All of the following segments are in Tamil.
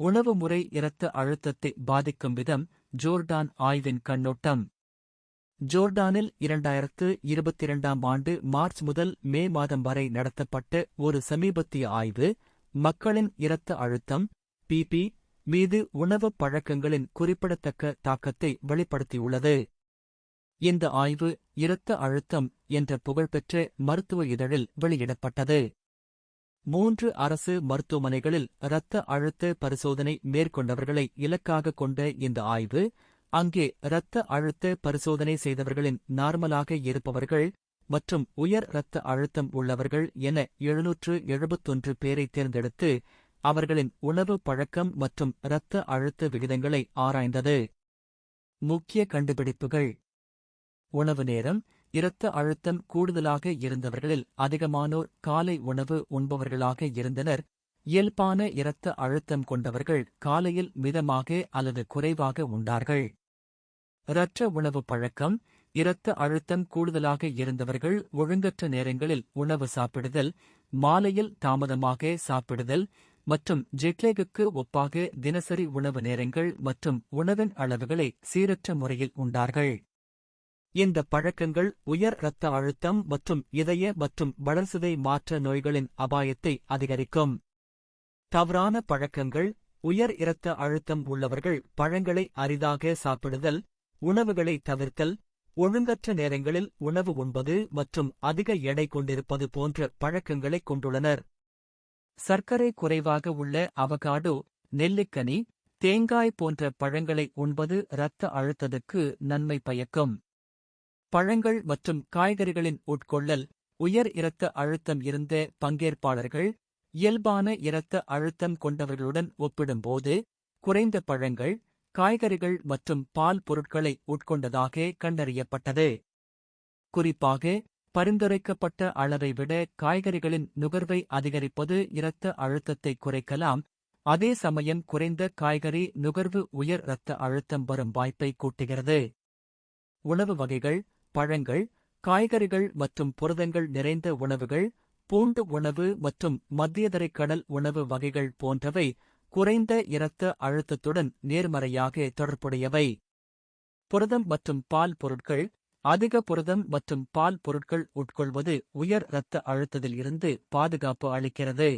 உணவு முறை இரத்த அழுத்தத்தை பாதிக்கும் விதம் ஜோர்டான் ஆய்வின் கண்ணோட்டம். ஜோர்டானில் இரண்டாயிரத்து இருபத்திரண்டாம் ஆண்டு மார்ச் முதல் மே மாதம் வரை நடத்தப்பட்ட ஒரு சமீபத்திய ஆய்வு மக்களின் இரத்த அழுத்தம் பிபி மீது உணவுப் பழக்கங்களின் குறிப்பிடத்தக்க தாக்கத்தை வெளிப்படுத்தியுள்ளது. இந்த ஆய்வு இரத்த அழுத்தம் என்ற புகழ்பெற்ற மருத்துவ இதழில் வெளியிடப்பட்டது. மூன்று அரசு மருத்துவமனைகளில் இரத்த அழுத்த பரிசோதனை மேற்கொண்டவர்களை இலக்காக கொண்ட இந்த ஆய்வு அங்கே இரத்த அழுத்த பரிசோதனை செய்தவர்களின் நார்மலாக இருப்பவர்கள் மற்றும் உயர் இரத்த அழுத்தம் உள்ளவர்கள் என எழுநூற்று எழுபத்தொன்று பேரை தேர்ந்தெடுத்து அவர்களின் உணவு பழக்கம் மற்றும் இரத்த அழுத்த விகிதங்களை ஆராய்ந்தது. முக்கிய கண்டுபிடிப்புகள். உணவு நேரம் இரத்த அழுத்தம் கூடுதலாக இருந்தவர்களில் அதிகமானோர் காலை உணவு உண்பவர்களாக இருந்தனர். இயல்பான இரத்த அழுத்தம் கொண்டவர்கள் காலையில் மிதமாக அல்லது குறைவாக உண்டார்கள். இரத்த உணவு பழக்கம் இரத்த அழுத்தம் கூடுதலாக இருந்தவர்கள் ஒழுங்கற்ற நேரங்களில் உணவு சாப்பிடுதல் மாலையில் தாமதமாக சாப்பிடுதல் மற்றும் ஜெட்லேகுக்கு ஒப்பாக தினசரி உணவு நேரங்கள் மற்றும் உணவின் அளவுகளை சீரற்ற முறையில் உண்டார்கள். இந்த பழக்கங்கள் உயர் இரத்த அழுத்தம் மற்றும் இதய மற்றும் வளர்சிதை மாற்ற நோய்களின் அபாயத்தை அதிகரிக்கும். தவறான பழக்கங்கள் உயர் இரத்த அழுத்தம் உள்ளவர்கள் பழங்களை அரிதாக சாப்பிடுதல் உணவுகளை தவிர்த்தல் ஒழுங்கற்ற நேரங்களில் உணவு உண்பது மற்றும் அதிக எடை கொண்டிருப்பது போன்ற பழக்கங்களைக் கொண்டுள்ளனர். சர்க்கரை குறைவாக உள்ள அவகாடோ நெல்லிக்கனி தேங்காய் போன்ற பழங்களை உண்பது இரத்த அழுத்தத்துக்கு நன்மை பயக்கும். பழங்கள் மற்றும் காய்கறிகளின் உட்கொள்ளல் உயர் இரத்த அழுத்தம் இருந்த பங்கேற்பாளர்கள் இயல்பான இரத்த அழுத்தம் கொண்டவர்களுடன் ஒப்பிடும்போது குறைந்த பழங்கள் காய்கறிகள் மற்றும் பால் பொருட்களை உட்கொண்டதாக கண்டறியப்பட்டது. குறிப்பாக பரிந்துரைக்கப்பட்ட அளவை விட காய்கறிகளின் நுகர்வை அதிகரிப்பது இரத்த அழுத்தத்தை குறைக்கலாம். அதே சமயம் குறைந்த காய்கறி நுகர்வு உயர் இரத்த அழுத்தம் வரும் வாய்ப்பை கூட்டுகிறது. உணவு வகைகள் பழங்கள் காய்கறிகள் மற்றும் புரதங்கள் நிறைந்த உணவுகள் பூண்டு உணவு மற்றும் மத்தியதரை கடல் உணவு வகைகள் போன்றவை குறைந்த இரத்த அழுத்தத்துடன் நேர்மறையாக தொடர்புடையவை. புரதம் மற்றும் பால் பொருட்கள் அதிக புரதம் மற்றும் பால் பொருட்கள் உட்கொள்வது உயர் இரத்த அழுத்தத்தில் இருந்து பாதுகாப்பு அளிக்கிறது.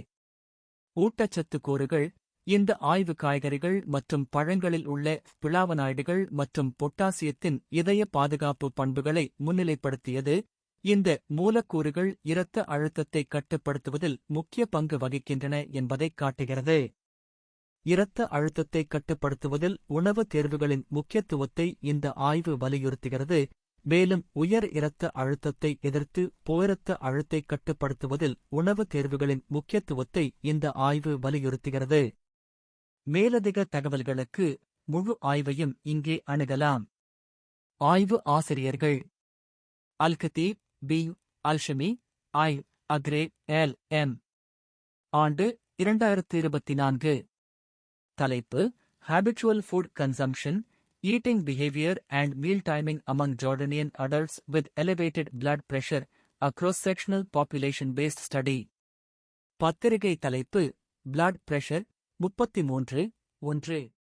ஊட்டச்சத்து கூறுகள் இந்த ஆய்வு காய்கறிகள் மற்றும் பழங்களில் உள்ள பிளாவனாய்டுகள் மற்றும் பொட்டாசியத்தின் இதய பாதுகாப்பு பண்புகளை முன்னிலைப்படுத்தியது. இந்த மூலக்கூறுகள் இரத்த அழுத்தத்தை கட்டுப்படுத்துவதில் முக்கிய பங்கு வகிக்கின்றன என்பதைக் காட்டுகிறது. இரத்த அழுத்தத்தை கட்டுப்படுத்துவதில் உணவு தேர்வுகளின் முக்கியத்துவத்தை இந்த ஆய்வு வலியுறுத்துகிறது. மேலும் உயர் இரத்த அழுத்தத்தை எதிர்த்து போரத்த அழுத்தை கட்டுப்படுத்துவதில் உணவு தேர்வுகளின் முக்கியத்துவத்தை இந்த ஆய்வு வலியுறுத்துகிறது. மேலதிக தகவல்களுக்கு முழு ஆய்வையும் இங்கே அணுகலாம். ஆய்வு ஆசிரியர்கள். Alkhatib B. Alshami I. Agrey L. M. ஆண்டு இரண்டாயிரத்து இருபத்தி நான்கு தலைப்பு habitual food consumption eating behaviour and meal timing among Jordanian adults with elevated blood pressure across sectional population based study பத்திரிகை தலைப்பு பிளட் பிரஷர் முப்பத்தி மூன்று ஒன்று.